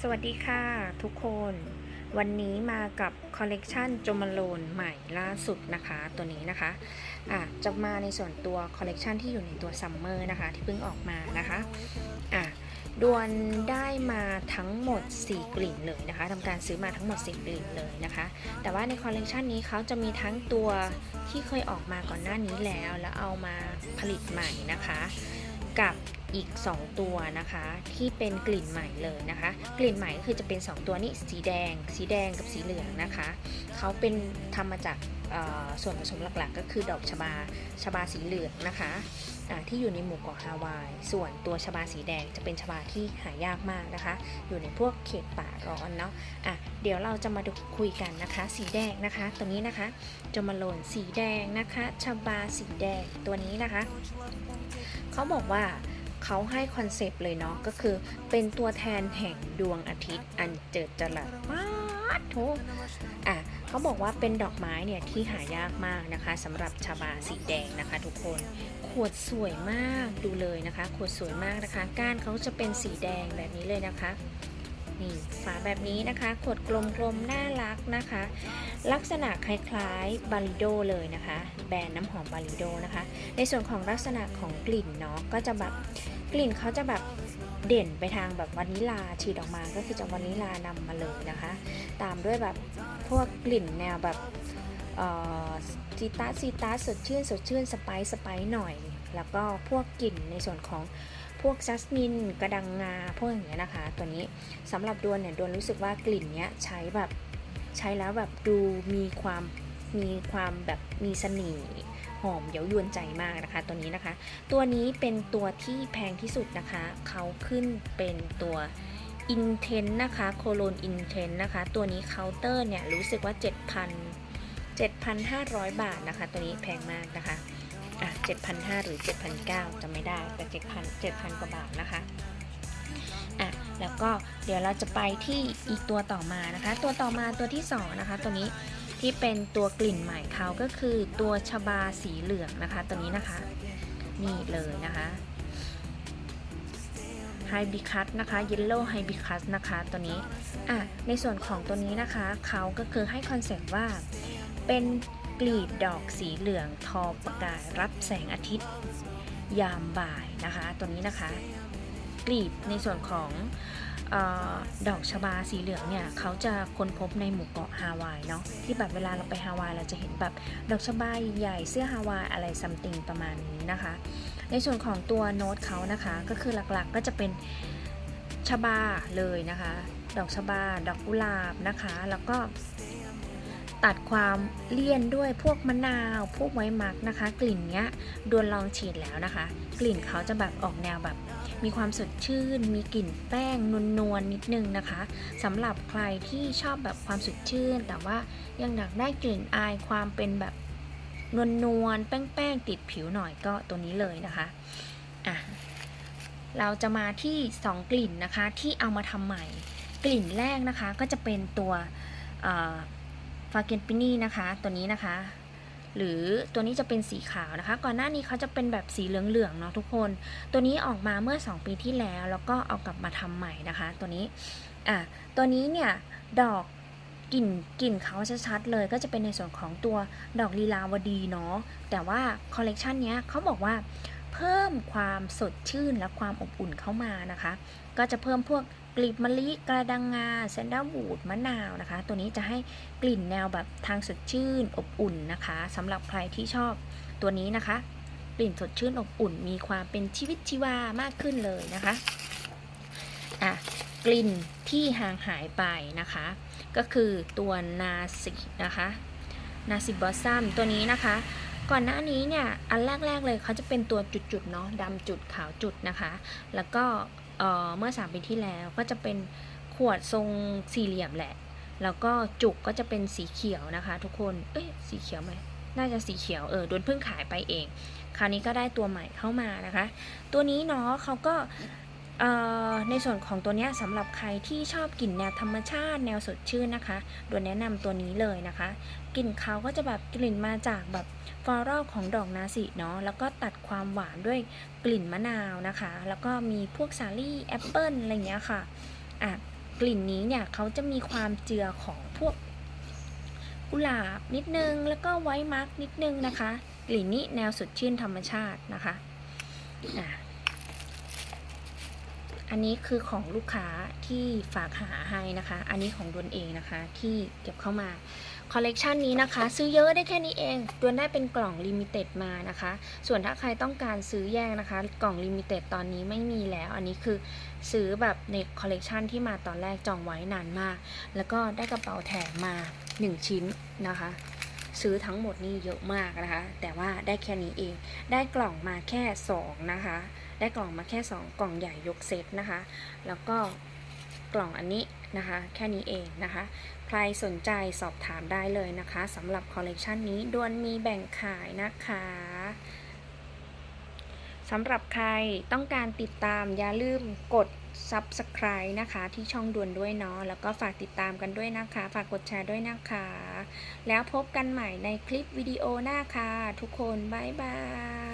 สวัสดีค่ะทุกคน วันนี้มากับคอลเลกชันโจมาโลนใหม่ล่าสุดนะคะตัวนี้นะคะอะจะมาในส่วนตัวคอลเลกชันที่อยู่ในตัวซัมเมอร์นะคะ ที่เพิ่งออกมานะคะอะดวนได้มาทั้งหมด 4 กลิ่นเลยนะคะทำการซื้อมาทั้งหมด 4 กลิ่นเลยนะคะ แต่ว่าในคอลเลกชันนี้เขาจะมีทั้งตัวที่เคยออกมาก่อนหน้านี้แล้ว แล้วเอามาผลิตใหม่นะคะ กับอีก 2 ตัวนะคะ ที่เป็นกลิ่นใหม่เลยนะคะ กลิ่นใหม่ก็คือจะเป็น 2 ตัวนี้สีแดง สีแดงกับสีเหลืองนะคะเขาเป็นทำมาจากส่วนผสมหลักๆ ก็คือดอกชบาชบาสีเหลืองนะคะที่อยู่ในหมู่เกาะฮาวาย ส่วนตัวชบาสีแดงจะเป็นชบาที่หายากมากนะคะ อยู่ในพวกเขตป่าร้อนเนาะอะเดี๋ยวเราจะมาดูคุยกันนะคะ สีแดงนะคะตัวนี้นะคะจะมาโลนสีแดงนะคะชบาสีแดงตัวนี้นะคะ เขาบอกว่าเขาให้คอนเซปต์เลยเนาะก็คือเป็นตัวแทนแห่งดวงอาทิตย์อันเจิดจรัสมากโถอะเขาบอกว่าเป็นดอกไม้เนี่ยที่หายากมากนะคะสำหรับชาบาสีแดงนะคะ ทุกคนขวดสวยมากดูเลยนะคะ ขวดสวยมากนะคะ ก้านเขาจะเป็นสีแดงแบบนี้เลยนะคะ นี่ฝาแบบนี้นะคะขวดกลมๆ น่ารักนะคะ ลักษณะคล้ายๆ บาริโดเลยนะคะ แบรนด์น้ำหอมบาริโดนะคะ ในส่วนของลักษณะของกลิ่นเนาะ ก็จะแบบกลิ่นเขาจะแบบเด่นไปทางแบบวานิลาฉีดออกมา ก็คือจากวานิลานำมาเลยนะคะ ตามด้วยแบบพวกกลิ่นแนวแบบซีตัสซีตัสสดชื่นสดชื่นสไปซ์สไปซ์หน่อย แล้วก็พวกกลิ่นในส่วนของ พวกจัสมิน กระดังงา พวกอย่างเงี้ยนะคะ ตัวนี้สำหรับดวนเนี่ยดวนรู้สึกว่ากลิ่นเนี้ยใช้แบบใช้แล้วแบบดูมีความมีความแบบมีเสน่ห์หอมเย้ายวนใจมากนะคะ ตัวนี้นะคะ ตัวนี้เป็นตัวที่แพงที่สุดนะคะ เขาขึ้นเป็นตัว Inten นะคะโคโลน Inten นะคะ ตัวนี้เคาน์เตอร์เนี่ยรู้สึกว่า 7,000 7,500 บาทนะคะ ตัวนี้แพงมากนะคะอะ 7,500 หรือ 7,900จะไม่ได้แต่7,000 7,000 กว่าบาทนะคะอะแล้วก็เดี๋ยวเราจะไปที่อีกตัวต่อมานะคะ ตัวต่อมาตัวที่ 2 นะคะ ตัวนี้ที่เป็นตัวกลิ่นใหม่เขาก็คือตัวชบาสีเหลืองนะคะ ตัวนี้นะคะ นี่เลยนะคะไฮบิคัสนะคะเยลโล่ไฮบิคัสนะคะตัวนี้อะในส่วนของตัวนี้นะคะเขาก็คือให้คอนเซ็ปต์ว่าเป็น กลีบดอกสีเหลืองทอประกายรับแสงอาทิตย์ ยามบ่ายนะคะ ตัวนี้นะคะ กลีบในส่วนของออดอกชบาสีเหลืองเนี่ยเขาจะค้นพบในหมู่เกาะฮาวายเนาะที่แบบเวลาเราไปฮาวายเราจะเห็นแบบดอกชบาใหญ่เสื้อฮาวายอะไรซัมติงประมาณนี้นะคะ ในส่วนของตัวโน้ตเขานะคะก็คือหลักๆก็จะเป็นชบาเลยนะคะ ดอกชบา ดอกกุหลาบนะคะ แล้วก็ ตัดความเลี่ยนด้วยพวกมะนาว พวกไว้มักนะคะ กลิ่นเนี้ยดวนลองฉีดแล้วนะคะ กลิ่นเขาจะแบบออกแนวแบบ มีความสดชื่น มีกลิ่นแป้งนวลๆนิดนึงนะคะสำหรับใครที่ชอบแบบความสดชื่น แต่ว่ายังอยากได้กลิ่นอายความเป็นแบบนวลนวลๆแป้งๆติดผิวหน่อยก็ตัวนี้เลยนะคะอะเราจะมาที่ 2 กลิ่นนะคะที่เอามาทำใหม่ กลิ่นแรกนะคะก็จะเป็นตัว ฟาเกนปินี่นะคะ ตัวนี้นะคะ หรือตัวนี้จะเป็นสีขาวนะคะ ก่อนหน้านี้เขาจะเป็นแบบสีเหลืองๆเนาะทุกคน ตัวนี้ออกมาเมื่อ 2 ปีที่แล้ว แล้วก็เอากลับมาทำใหม่นะคะ ตัวนี้อะตัวนี้เนี่ยดอกกลิ่นกลิ่นเขาชัดๆเลยก็จะเป็นในส่วนของตัวดอกลีลาวดีเนาะแต่ว่าคอลเลกชันนี้เขาบอกว่าเพิ่มความสดชื่นและความอบอุ่นเข้ามานะคะ ก็จะเพิ่มพวก กลีบมะลิกระดังงาแซนด้าวูดมะนาวนะคะ ตัวนี้จะให้กลิ่นแนวแบบทางสดชื่นอบอุ่นนะคะสำหรับใครที่ชอบตัวนี้นะคะ กลิ่นสดชื่นอบอุ่น มีความเป็นชีวิตชีวามากขึ้นเลยนะคะอะกลิ่นที่ห่างหายไปนะคะ ก็คือตัวนาสินะคะนาสิบอสซัมตัวนี้นะคะ ก่อนหน้านี้เนี่ยอันแรกๆเลยเขาจะเป็นตัวจุดๆเนาะดำจุดขาวจุดนะคะ แล้วก็ เเมื่อ 3 ปีที่แล้วก็จะเป็นขวดทรงสี่เหลี่ยมแหละ แล้วก็จุกก็จะเป็นสีเขียวนะคะ ทุกคน เอ้ยสีเขียวไหมน่าจะสีเขียวเออโดนเพิ่งขายไปเอง คราวนี้ก็ได้ตัวใหม่เข้ามานะคะ ตัวนี้เนาะเขาก็ ในส่วนของตัวนี้สำหรับใครที่ชอบกลิ่นแนวธรรมชาติแนวสดชื่นนะคะโดยแนะนำตัวนี้เลยนะคะ กลิ่นเขาก็จะแบบกลิ่นมาจากแบบฟลอรัลของดอกนาสิเนาะแล้วก็ตัดความหวานด้วยกลิ่นมะนาวนะคะ แล้วก็มีพวกสาลี่แอปเปิลอะไรเงี้ยค่ะอะกลิ่นนี้เนี่ยเขาจะมีความเจือของพวกกุหลาบนิดนึงแล้วก็ไวท์มาร์กนิดนึงนะคะ กลิ่นนี้แนวสดชื่นธรรมชาตินะคะอะ อันนี้คือของลูกค้าที่ฝากหาให้นะคะ อันนี้ของดวนเองนะคะที่เก็บเข้ามา คอลเลกชันนี้นะคะ ซื้อเยอะได้แค่นี้เองดวนได้เป็นกล่องลิมิเต็ดมานะคะ ส่วนถ้าใครต้องการซื้อแยกนะคะ กล่องลิมิเต็ดตอนนี้ไม่มีแล้ว อันนี้คือซื้อแบบในคอลเลกชันที่มาตอนแรกจองไว้นานมาก แล้วก็ได้กระเป๋าแถมมา 1 ชิ้นนะคะ ซื้อทั้งหมดนี่เยอะมากนะคะ แต่ว่าได้แค่นี้เอง ได้กล่องมาแค่ 2 นะคะ ได้กล่องมาแค่ 2 กล่องใหญ่ยกเซตนะคะ แล้วก็กล่องอันนี้นะคะ แค่นี้เองนะคะ ใครสนใจสอบถามได้เลยนะคะสำหรับคอลเลกชันนี้ดวนมีแบ่งขายนะคะ สำหรับใครต้องการติดตามอย่าลืมกด Subscribe นะคะ ที่ช่องด่วนด้วยเนาะแล้วก็ฝากติดตามกันด้วยนะคะ ฝากกดแชร์ด้วยนะคะ แล้วพบกันใหม่ในคลิปวิดีโอหน้าค่ะ ทุกคน บ๊ายบาย